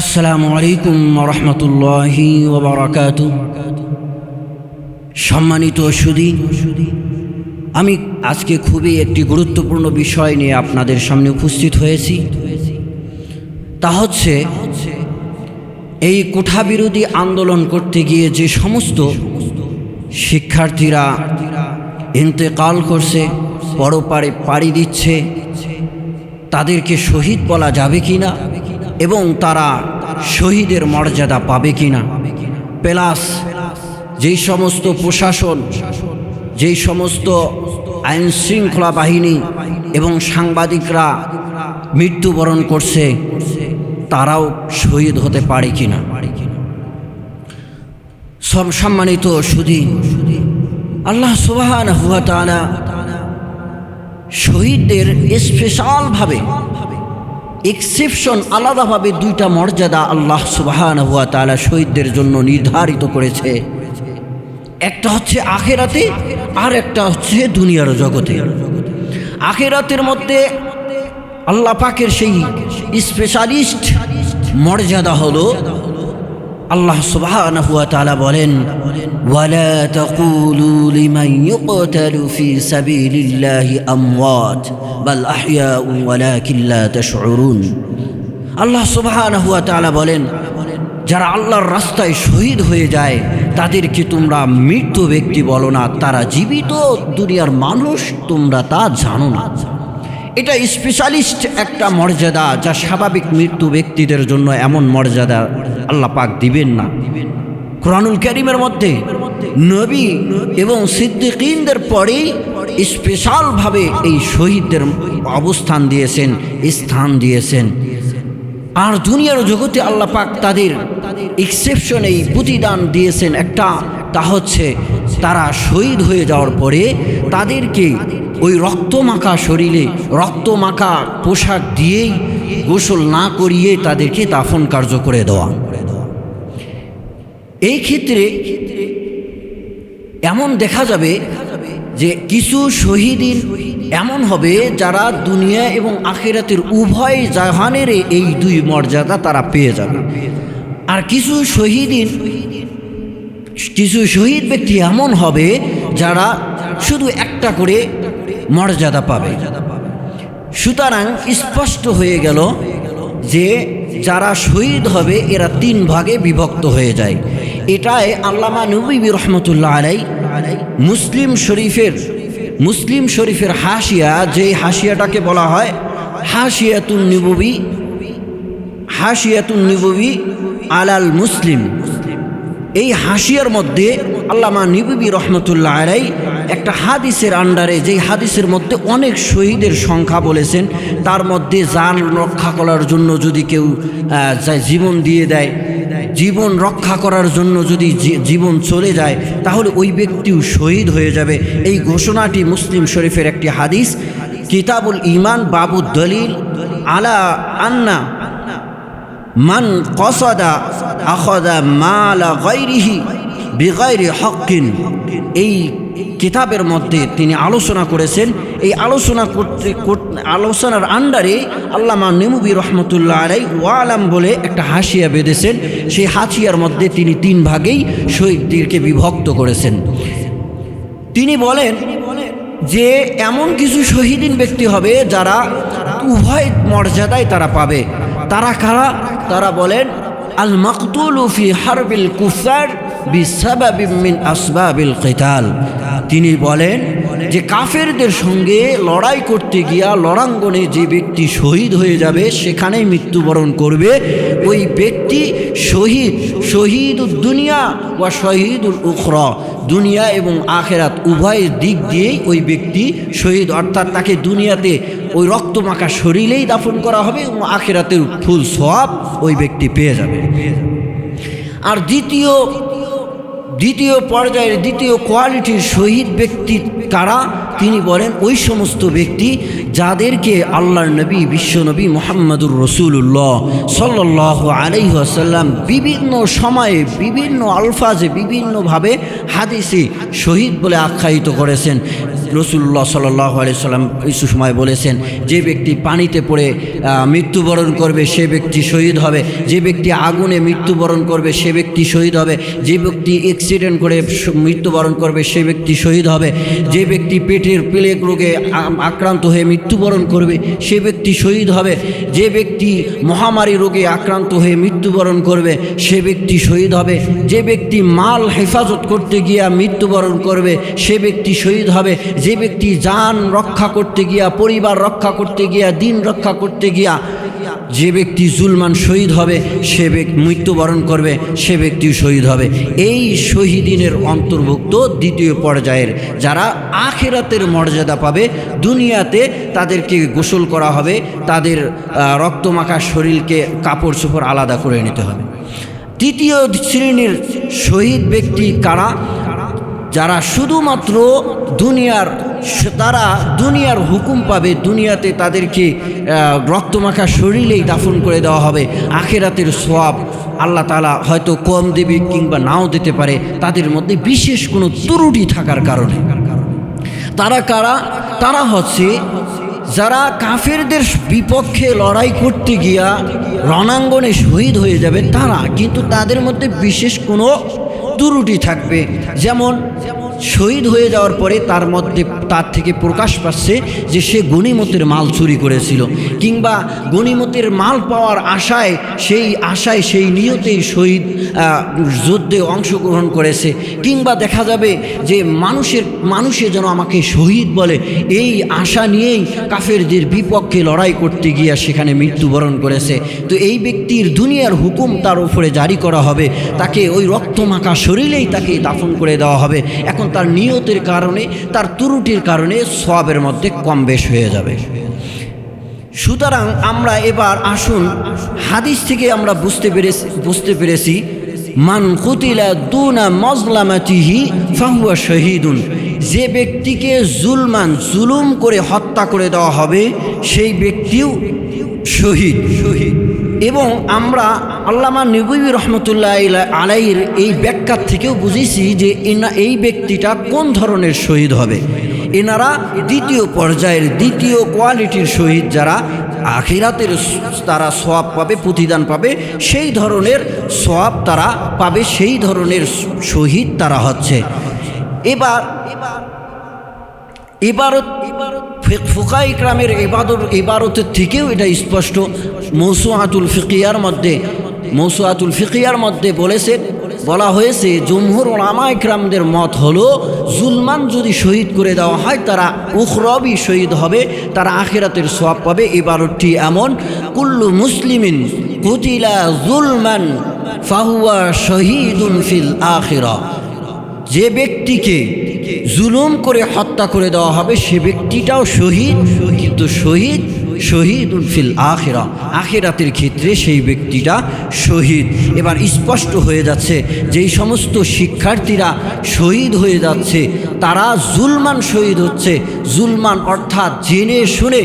আসসালামু আলাইকুম রহমতুল্লাহি সম্মানিত সুদী, আমি আজকে খুবই একটি গুরুত্বপূর্ণ বিষয় নিয়ে আপনাদের সামনে উপস্থিত হয়েছি। তা হচ্ছে, এই কোঠা বিরোধী আন্দোলন করতে গিয়ে যে সমস্ত শিক্ষার্থীরা ইন্তেকাল করছে, পরপারে পাড়ি দিচ্ছে, তাদেরকে শহীদ বলা যাবে কি না এবং তারা শহীদের মর্যাদা পাবে কি না প্লাস, যেই সমস্ত প্রশাসন, যেই সমস্ত আইন শৃঙ্খলা বাহিনী এবং সাংবাদিকরা মৃত্যুবরণ করছে, তারাও শহীদ হতে পারে কি না সব সম্মানিত সুদী আল্লাহ তাআলা শহীদদের স্পেশালভাবে এক্সেপশন আলাদাভাবে দুইটা মর্যাদা আল্লাহ সুবাহান হুয়া তালা শহীদদের জন্য নির্ধারিত করেছে। একটা হচ্ছে আখেরাতে, আর একটা হচ্ছে দুনিয়ার জগতে। আখেরাতের মধ্যে আল্লাহ পাকের সেই স্পেশালিস্ট মর্যাদা হলো আল্লাহ সুবহানাহু ওয়া তাআলা বলেন, ওয়ালা তাকুলু লিমান ইউকতালু ফি সাবিলিল্লাহি আমওয়াত, বাল আহইয়াউ ওয়ালাকিন লা তাশউরুন। আল্লাহ সুবহানাহু ওয়া তাআলা বলেন, যারা আল্লাহর রাস্তায় শহীদ হয়ে যায়, তাদেরকে তোমরা মৃত্যু ব্যক্তি বলো না, তারা জীবিত, দুনিয়ার মানুষ, তোমরা তা জানো না। এটা স্পেশালিস্ট একটা মর্যাদা, যা স্বাভাবিক মৃত্যু ব্যক্তিদের জন্য এমন মর্যাদা। আল্লাহ পাক দিবেন না। কোরআনুল করিমের মধ্যে নবী এবং সিদ্দিকিনদের পরেই স্পেশালভাবে এই শহীদদের অবস্থান দিয়েছেন, স্থান দিয়েছেন। আর দুনিয়ার জগতে আল্লাহ পাক তাদের এক্সেপশন এই প্রতিদান দিয়েছেন একটা, তা হচ্ছে তারা শহীদ হয়ে যাওয়ার পরে তাদেরকে ওই রক্তমাখা শরীরে, রক্তমাখা পোশাক দিয়েই গোসল না করিয়ে তাদেরকে দাফন কার্য করে দেওয়া। এই ক্ষেত্রে এমন দেখা যাবে যে কিছু শহীদিন এমন হবে যারা দুনিয়া এবং আখেরাতের উভয় জাহানের এই দুই মর্যাদা তারা পেয়ে যাবে। আর কিছু শহীদিন, কিছু শহীদ ব্যক্তি এমন হবে যারা শুধু একটা করে মর্যাদা পাবে। সুতরাং স্পষ্ট হয়ে গেল যে যারা শহীদ হবে, এরা তিন ভাগে বিভক্ত হয়ে যায়। এটাই আল্লামা নবী রহমতুল্লাহ আলাই মুসলিম শরীফের মুসলিম শরীফের হাসিয়া যে হাসিয়াটাকে বলা হয় হাসিয়াতুন নিববী হাসিয়াতুন নিববী আলাল মুসলিম। এই হাসিয়ার মধ্যে আল্লামা নিবিবি রহমতুল্লাহ আলাই একটা হাদিসের আন্ডারে, যেই হাদিসের মধ্যে অনেক শহীদের সংখ্যা বলেছেন, তার মধ্যে যান রক্ষা করার জন্য যদি কেউ জীবন দিয়ে দেয় জীবন রক্ষা করার জন্য যদি জীবন চলে যায়, তাহলে ওই ব্যক্তিও শহীদ হয়ে যাবে। এই ঘোষণাটি মুসলিম শরীফের একটি হাদিস। কিতাবুল ইমান বাবু দলিল, আলা আন্না মান কসদা আখদা মালা গৈরিহি বেগাইরে হকিন এই কিতাবের মধ্যে তিনি আলোচনা করেছেন। এই আলোচনা করতে আলোচনার আন্ডারে আল্লামা নেমুবি রহমতুল্লাহ আলাই ওয়ালাম বলে একটা হাসিয়া বেঁধেছেন। সেই হাসিয়ার মধ্যে তিনি তিন ভাগেই শহীদদেরকে বিভক্ত করেছেন। তিনি বলেন যে, এমন কিছু শহীদিন ব্যক্তি হবে যারা উভয় মর্যাদায় তারা পাবে। তারা কারা? তারা বলেন আল মকতুল ফি হারবিল কুফার বিসাবাবিমিন আসবাবিল কেতাল। তিনি বলেন যে কাফেরদের সঙ্গে লড়াই করতে গিয়া লড়াঙ্গনে যে ব্যক্তি শহীদ হয়ে যাবে, সেখানেই মৃত্যুবরণ করবে। ওই ব্যক্তি শহীদ শহীদ দুনিয়া বা শহীদুল উখরা। দুনিয়া এবং আখেরাত উভয় দিক দিয়েই ওই ব্যক্তি শহীদ। অর্থাৎ তাকে দুনিয়াতে ওই রক্তমাখা শরীরেই দাফন করা হবে এবং আখেরাতের ফুল সব ওই ব্যক্তি পেয়ে যাবে। আর দ্বিতীয় দ্বিতীয় পর্যায়ের দ্বিতীয় কোয়ালিটির শহীদ ব্যক্তি কারা তিনি বলেন, ওই সমস্ত ব্যক্তি যাদেরকে আল্লাহর নবী বিশ্বনবী মোহাম্মদুর রসুল্লাহ সাল্লাহ আলাইসাল্লাম বিভিন্ন সময়ে বিভিন্ন আলফাজে, বিভিন্নভাবে হাদিসে শহীদ বলে আখ্যায়িত করেছেন। রসুল্লাহ সাল্লাহ সাল্লাম কিছু সময় বলেছেন, যে ব্যক্তি পানিতে পড়ে মৃত্যুবরণ করবে, সে ব্যক্তি শহীদ হবে। যে ব্যক্তি আগুনে মৃত্যুবরণ করবে, সে ব্যক্তি শহীদ হবে। যে ব্যক্তি অ্যাক্সিডেন্ট করে মৃত্যুবরণ করবে, সে ব্যক্তি শহীদ হবে। যে ব্যক্তি পেটের প্লেগ রোগে আক্রান্ত হয়ে মৃত্যুবরণ করবে, সে ব্যক্তি শহীদ হবে। যে ব্যক্তি মহামারী রোগে আক্রান্ত হয়ে মৃত্যুবরণ করবে, সে ব্যক্তি শহীদ হবে। যে ব্যক্তি মাল হেফাজত করতে গিয়া মৃত্যুবরণ করবে, সে ব্যক্তি শহীদ হবে। যে ব্যক্তি যান রক্ষা করতে গিয়া, পরিবার রক্ষা করতে গিয়া, দিন রক্ষা করতে গিয়া, যে ব্যক্তি জুলমান শহীদ হবে, সে ব্যক্তি মৃত্যুবরণ করবে, সে ব্যক্তি শহীদ হবে। এই শহীদিনের অন্তর্ভুক্ত দ্বিতীয় পর্যায়ের যারা আখেরাতের মর্যাদা পাবে, দুনিয়াতে তাদেরকে গোসল করা হবে, তাদের রক্তমাখা শরীরকে কাপড় চোপড় আলাদা করে নিতে হবে। তৃতীয় শ্রেণির শহীদ ব্যক্তি কারা? যারা শুধুমাত্র দুনিয়ার, তারা দুনিয়ার হুকুম পাবে, দুনিয়াতে তাদেরকে রক্তমাখা শরীরেই দাফন করে দেওয়া হবে, আখেরাতের সোয়াব আল্লাহ তালা হয়তো কম দেবে কিংবা নাও দিতে পারে, তাদের মধ্যে বিশেষ কোনো ত্রুটি থাকার কারণে। তারা কারা? তারা হচ্ছে যারা কাফেরদের বিপক্ষে লড়াই করতে গিয়া রণাঙ্গনে শহীদ হয়ে যাবে তারা, কিন্তু তাদের মধ্যে বিশেষ কোনো ত্রুটি থাকবে। যেমন শহীদ হয়ে যাওয়ার পরে তার মধ্যে তার থেকে প্রকাশ পাচ্ছে যে সে গণিমতের মাল চুরি করেছিল কিংবা গণিমতের মাল পাওয়ার আশায়, সেই আশায়, সেই নিয়তেই শহীদ যুদ্ধে অংশগ্রহণ করেছে। কিংবা দেখা যাবে যে মানুষের, মানুষে যেন আমাকে শহীদ বলে, এই আশা নিয়েই কাফেরদের বিপক্ষে লড়াই করতে গিয়া সেখানে মৃত্যুবরণ করেছে। তো এই ব্যক্তির দুনিয়ার হুকুম তার উপরে জারি করা হবে। তাকে ওই রক্তমাখা শরীরেই তাকে দাফন করে দেওয়া হবে। এখন তার নিয়তের কারণে, তার ত্রুটির কারণে সবের মধ্যে কম বেশ হয়ে যাবে। সুতরাং আমরা এবার আসুন, হাদিস থেকে আমরা বুঝতে পেরেছি বুঝতে পেরেছি, মান কুতিলা দুনা মজলামাতিহি ফাহুয়া শহীদুন। যে ব্যক্তিকে জুলমান, জুলুম করে হত্যা করে দেওয়া হবে, সেই ব্যক্তিও শহীদ শহীদ। এবং আমরা আল্লামা নবী রহমতুল্লাহ আলাইয়ের এই ব্যাখ্যার থেকেও বুঝেছি যে এনা এই ব্যক্তিটা কোন ধরনের শহীদ হবে। এনারা দ্বিতীয় পর্যায়ের, দ্বিতীয় কোয়ালিটির শহীদ যারা আখিরাতের তারা সোয়াব পাবে, প্রতিদান পাবে, সেই ধরনের সোয়াব তারা পাবে, সেই ধরনের শহীদ তারা হচ্ছে। এবার ইবারত ফোকা ইকরামের ইবাদত ইবারতের থেকেও এটা স্পষ্ট। মৌসুয়াতুল ফিকিয়ার মধ্যে মৌসুয়াতুল ফিকিয়ার মধ্যে বলেছে, বলা হয়েছে, জমহুর ওলামা ইকরামদের মত হলো, জুলমান যদি শহীদ করে দেওয়া হয়, তারা উখরবি শহীদ হবে, তারা আখেরাতের সওয়াব পাবে। ইবারতটি এমন, কুল্লু মুসলিমিন কুতিলা জুলমান ফাহুয়া শহীদুন ফিল আখেরা। যে ব্যক্তিকে জুলুম করে হত্যা করে দেওয়া হবে সে ব্যক্তিটাও শহীদ, কিন্তু শহীদ শহীদ ফিল আখেরা। আখেরাতের ক্ষেত্রে সেই ব্যক্তিটা শহীদ। এবার স্পষ্ট হয়ে যাচ্ছে, যেই সমস্ত শিক্ষার্থীরা শহীদ হয়ে যাচ্ছে, তারা জুলমান শহীদ হচ্ছে। জুলমান অর্থাৎ জেনে শুনে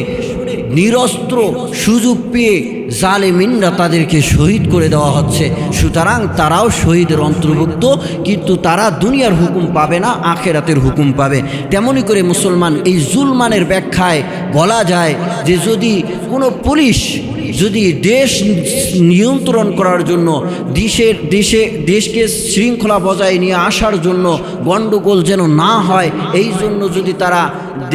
নিরস্ত্র সুযোগ পেয়ে জালেমিনরা তাদেরকে শহীদ করে দেওয়া হচ্ছে। সুতরাং তারাও শহীদের অন্তর্ভুক্ত, কিন্তু তারা দুনিয়ার হুকুম পাবে না, আখেরাতের হুকুম পাবে। তেমনই করে মুসলমান এই জুলমানের ব্যাখ্যায় বলা যায় যে যদি কোনো পুলিশ যদি দেশ নিয়ন্ত্রণ করার জন্য দেশের দেশে, দেশকে শৃঙ্খলা বজায় নিয়ে আসার জন্য গণ্ডগোল যেন না হয়, এই জন্য যদি তারা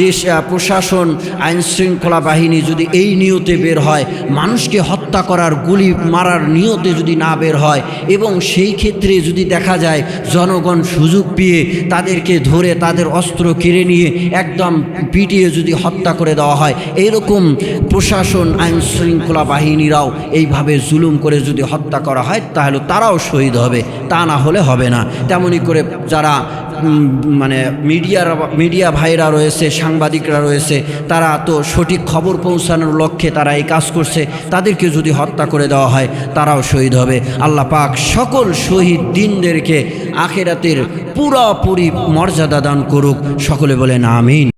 দেশ প্রশাসন, আইন শৃঙ্খলা বাহিনী যদি এই নিয়তে বের হয়, মানুষকে হত্যা করার, গুলি মারার নিয়তে যদি না বের হয়, এবং সেই ক্ষেত্রে যদি দেখা যায় জনগণ সুযোগ পেয়ে তাদেরকে ধরে তাদের অস্ত্র কেড়ে নিয়ে একদম পিটিয়ে যদি হত্যা করে দেওয়া হয় এইরকম প্রশাসন, আইন শৃঙ্খলা বাহিনীরাও এইভাবে জুলুম করে যদি হত্যা করা হয়, তাহলে তারাও শহীদ হবে। তা না হলে হবে না। তেমনি করে যারা মানে মিডিয়ার, মিডিয়া ভাইরা রয়েছে, সাংবাদিকরা রয়েছে, তারা তো সঠিক খবর পৌঁছানোর লক্ষ্যে তারা এই কাজ করছে, তাদেরকে যদি হত্যা করে দেওয়া হয়, তারাও শহীদ হবে। আল্লাহ পাক সকল শহীদ দিনদেরকে আখেরাতের পুরাপুরি মর্যাদা দান করুক। সকলে বলেন, আমিন।